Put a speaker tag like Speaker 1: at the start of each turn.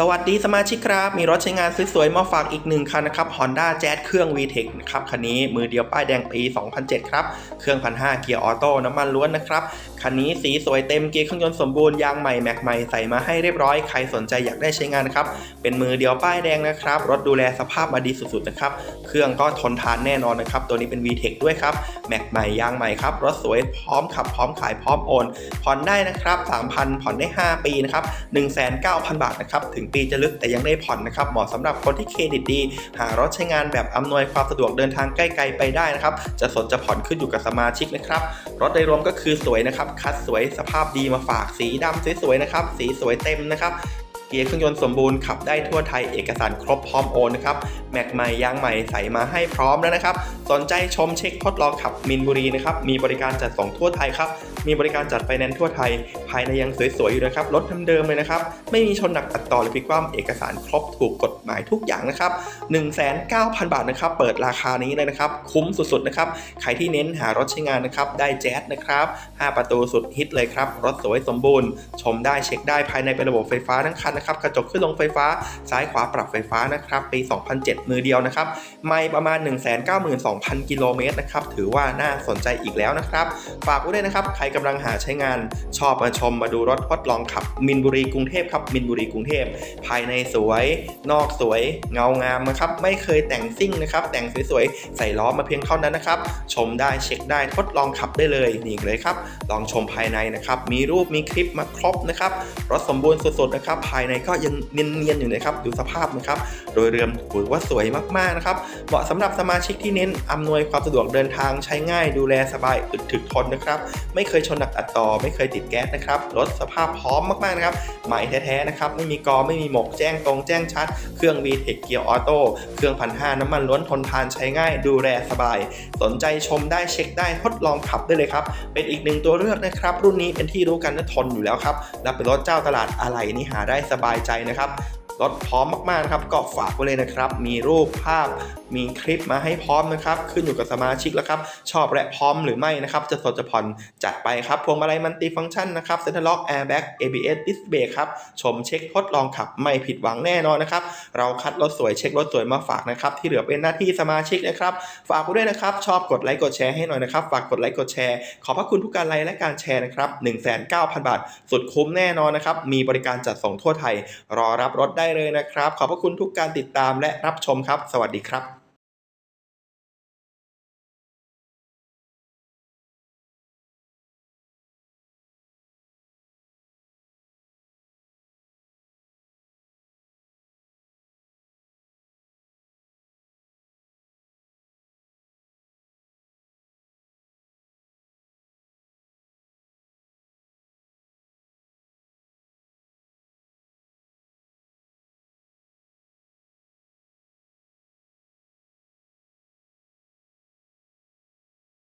Speaker 1: สวัสดีสมาชิกครับ มีรถใช้งานสวยๆมาฝากอีกหนึ่งคันนะครับ Honda Jazz เครื่อง VTEC นะครับ คันนี้มือเดียวป้ายแดงปี 2007 ครับ เครื่อง 1,500 เกียร์ออโต้น้ำมันล้วนนะครับ คันนี้สีสวยเต็มเกียร์เครื่องยนต์สมบูรณ์ยางใหม่แม็กใหม่ใส่มาให้เรียบร้อยใครสนใจอยากได้ใช้งานนะครับ เป็นมือเดียวป้ายแดงนะครับรถดูแลสภาพมาดีสุดๆนะครับเครื่องก็ทนทานแน่นอนนะครับตัวนี้เป็น VTEC ด้วยครับแม็กใหม่ยางใหม่ครับรถสวยพร้อมขับพร้อมขายพร้อมโอนผ่อนได้นะครับ3,000ผ่อนได้ 5 ปีนะครับ19,000 บาทนะครับถึงปีจะลึกแต่ยังได้ผ่อนนะครับเหมาะสำหรับคนที่เครดิตดี หารถใช้งานแบบอำนวยความสะดวกเดินทางใกล้ๆไปได้นะครับจะสนจะผ่อนขึ้นอยู่กับสมาชิกนะครับรถโดยรวมก็คือสวยนะครับคัดสวยสภาพดีมาฝากสีดำสวยๆนะครับ สีสวยเต็มนะครับ เกียร์เครื่องยนต์สมบูรณ์ขับได้ทั่วไทยเอกสารครบพร้อมโอนนะครับแม็กใหม่ยางใหม่ใส่มาให้พร้อมแล้วนะครับ สนใจชมเช็คทดลองขับมินบุรีนะครับมีบริการจัดส่งทั่วไทยครับมีบริการจัดไฟแนนซ์ทั่วไทย ภายในยังสวยๆอยู่นะครับรถเดิมๆเลยนะครับไม่มีชนหนักตัดต่อหรือพลิกคว่ำเอกสารครบถูกกฎหมายทุกอย่างนะครับ19,000 บาทนะครับเปิดราคานี้เลยนะครับคุ้มสุดๆนะครับใครที่เน้นหารถใช้งานนะครับได้แจ๊สนะครับ5ประตูสุดฮิตเลยครับรถสวยสมบูรณ์ ชมได้เช็คได้ภายในเป็นระบบไฟฟ้าทั้งคันนะครับกระจกขึ้นลงไฟฟ้า ซ้ายขวาปรับไฟฟ้านะครับปี 2007 มือเดียวนะครับไม่ประมาณ 192,000 กิโลเมตรนะครับถือว่าน่าสนใจอีกแล้วนะครับฝากไว้ด้วยนะครับใครกำลังหาใช้งานชอบมาชมมาดูรถทดลองขับ มินบุรีกรุงเทพครับมินบุรีกรุงเทพ ภายในสวย นอกสวยเงางามนะครับไม่เคยแต่งซิ่งนะครับแต่งสวยๆใส่ล้อมาเพียงเท่านั้นนะครับชมได้เช็คได้ทดลองขับได้เลยนี่เลยครับลองชมภายในนะครับมีรูปมีคลิปมาครบนะครับรถสมบูรณ์สุดๆนะครับภายในก็ยังเนียนๆอยู่นะครับดูสภาพนะครับโดยรวมถือว่าสวยมากๆนะครับเหมาะสำหรับสมาชิกที่เน้นอำนวยความสะดวกเดินทางใช้ง่าย ดูแลสบายอึดถึกทนนะครับไม่เคยชนหนักอัดต่อ ไม่เคยติดแก๊สนะครับรถสภาพพร้อมมากๆนะครับใหม่แท้ๆนะครับไม่มีกอไม่มีหมกแจ้งตรงแจ้งชัด เครื่อง VTEC เกียร์ออโต้เครื่องพันห้าน้ำมันล้วนทนทานใช้ง่าย ดูแลสบาย สนใจชมได้เช็คได้ทดลองขับได้เลยครับ เป็นอีกหนึ่งตัวเลือกนะครับ รุ่นนี้เป็นที่รู้กันและทนอยู่แล้วครับและเป็นรถเจ้าตลาดอะไรนี่หาได้สบายใจนะครับ รถพร้อมมากๆนะครับก็ฝากไว้เลยนะครับ มีรูปภาพ มีคลิปมาให้พร้อมนะครับ ขึ้นอยู่กับสมาชิกแล้วครับ ชอบและพร้อมหรือไม่นะครับ จะสดจะผ่อนจัดไปครับ พวงมาลัยมันติฟังก์ชันนะครับเซ็นทรัลล็อกแอร์แบ็ก ABS ดิสเบรกครับ ชมเช็คทดลองขับไม่ผิดหวังแน่นอนนะครับ เราคัดรถสวยเช็ครถสวยมาฝากนะครับ ที่เหลือเป็นหน้าที่สมาชิกนะครับ ฝากไว้ด้วยนะครับ ชอบกดไลค์กดแชร์ให้หน่อยนะครับ ฝากกดไลค์กดแชร์ ขอบพระคุณทุกการไลค์และการแชร์นะครับ19,000 บาท สุดคุ้มแน่นอนนะครับ มีบริการจัดส่งทั่วไทย รอรับรถได้เลยนะครับ ขอบพระคุณทุกการติดตามและรับชมครับ สวัสดีครับ